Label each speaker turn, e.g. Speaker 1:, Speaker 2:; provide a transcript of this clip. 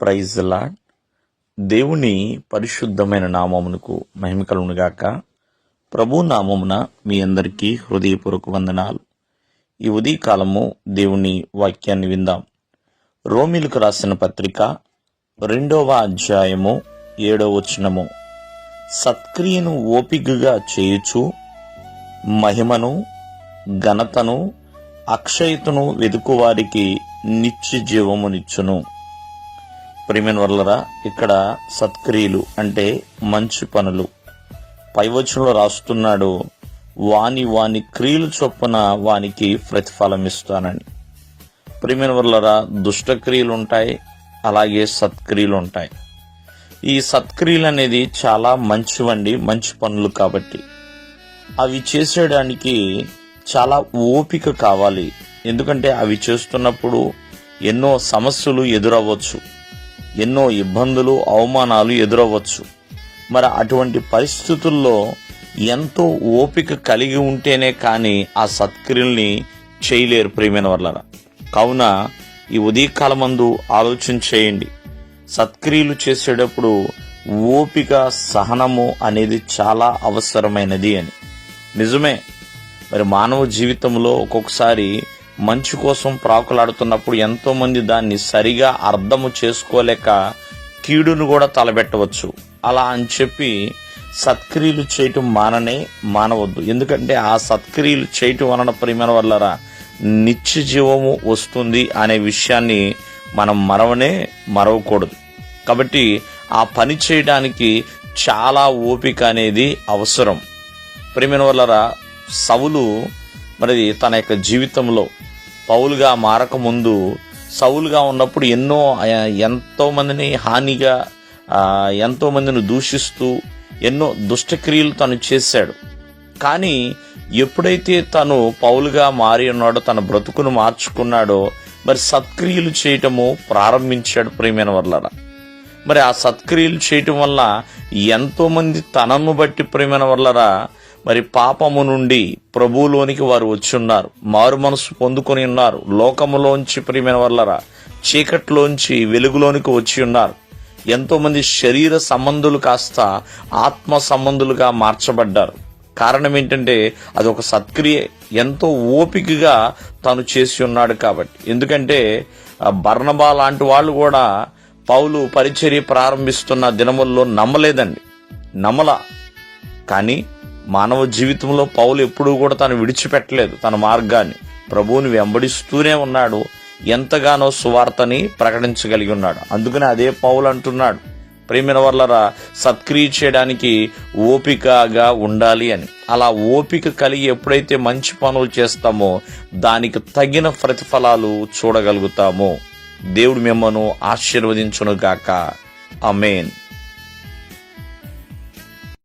Speaker 1: Praise lord దేవుని పరిశుద్ధమైన నామమునకు మహిమ కలుగునుగాక ప్రభు నామమున మీ అందరికీ హృదయపూర్వక వందనాలు. ఈ ఉదయకాలము దేవుని వాక్యాన్ని విందాం. రోమిలకు రాసిన పత్రిక రెండవ అధ్యాయము ఏడవ వచనము. సత్క్రియను ఓపికగా చేయుచు మహిమను ఘనతను అక్షయతను వెదుకువారికి నిత్య జీవమునిచ్చును. ప్రేమిన్ వర్లరా ఇక్కడ సత్క్రియలు అంటే మంచి పనులు. పైవచనంలో రాస్తున్నాడు వాని వాని క్రియలు చొప్పున వానికి ప్రతిఫలం ఇస్తానని ప్రేమిన్ వర్లరా దుష్టక్రియలు ఉంటాయి అలాగే సత్క్రియలు ఉంటాయి ఈ సత్క్రియలు అనేది చాలా మంచివండి మంచి పనులు కాబట్టి. అవి చేసేయడానికి చాలా ఓపిక కావాలి. ఎందుకంటే అవి చేస్తున్నప్పుడు ఎన్నో సమస్యలు ఎదురవ్వచ్చు. ఎన్నో ఇబ్బందులు అవమానాలు ఎదురవ్వచ్చు. మరి అటువంటి పరిస్థితుల్లో ఎంతో ఓపిక కలిగి ఉంటేనే కానీ ఆ సత్క్రియల్ని చేయలేరు ప్రియమైన వాళ్ళరా కావున ఈ ఉదయకాలమందు ఆలోచన చేయండి. సత్క్రియలు చేసేటప్పుడు ఓపిక సహనము అనేది చాలా అవసరమైనది అని. నిజమే. మరి మానవ జీవితంలో ఒక్కొక్కసారి మంచి కోసం ప్రాకులాడుతున్నప్పుడు ఎంతోమంది దాన్ని సరిగా అర్థము చేసుకోలేక కీడును కూడా తలబెట్టవచ్చు. అలా అని చెప్పి సత్క్రియలు చేయటం మాననే మానవద్దు. ఎందుకంటే ఆ సత్క్రియలు చేయటం వలన ప్రేమల వల్లరా నిత్య జీవము వస్తుంది అనే విషయాన్ని మనం మరవనే మరవకూడదు. కాబట్టి ఆ పని చేయడానికి చాలా ఓపిక అనేది అవసరం. ప్రేమిన వల్లరా సవులు మరి తన యొక్క జీవితంలో పౌలుగా మారకముందు సౌలుగా ఉన్నప్పుడు ఎన్నో ఎంతోమందిని ఎంతో మందిని హానిగా ఎంతోమందిని ఎంతో మందిని దూషిస్తూ ఎన్నో దుష్టక్రియలు తను చేశాడు. కానీ ఎప్పుడైతే తను పౌలుగా మారి ఉన్నాడో తన బ్రతుకును మార్చుకున్నాడో మరి సత్క్రియలు చేయటము ప్రారంభించాడు ప్రేమైన వర్లరా. మరి ఆ సత్క్రియలు చేయటం వల్ల ఎంతోమంది తనను బట్టి ప్రేమైన వల్లరా మరి పాపము నుండి ప్రభువులోనికి వారు వచ్చి ఉన్నారు మారు మనసు పొందుకొని ఉన్నారు. లోకములోంచి ప్రియమైన వల్లరా చీకట్లోంచి వెలుగులోనికి వచ్చి ఉన్నారు. ఎంతో మంది శరీర సంబంధులు కాస్త ఆత్మ సంబంధులుగా మార్చబడ్డారు. కారణం ఏంటంటే అది ఒక సత్క్రియ. ఎంతో ఓపికగా తను చేసి ఉన్నాడు కాబట్టి. ఎందుకంటే బర్ణబా లాంటి వాళ్ళు కూడా పౌలు పరిచర్య ప్రారంభిస్తున్న దినముల్లో నమ్మలేదండి. నమ్మల. కానీ మానవ జీవితంలో పౌలు ఎప్పుడూ కూడా తను విడిచిపెట్టలేదు తన మార్గాన్ని. ప్రభువుని వెంబడిస్తూనే ఉన్నాడు. ఎంతగానో సువార్తని ప్రకటించగలిగి ఉన్నాడు. అందుకని అదే పౌలు అంటున్నాడు. ప్రేమిన వల్లరా సత్క్రియ చేయడానికి ఓపికగా ఉండాలి అని. అలా ఓపిక కలిగి ఎప్పుడైతే మంచి పనులు చేస్తామో దానికి తగిన ప్రతిఫలాలు చూడగలుగుతాము. దేవుడు మిమ్మను ఆశీర్వదించును గాక అమేన్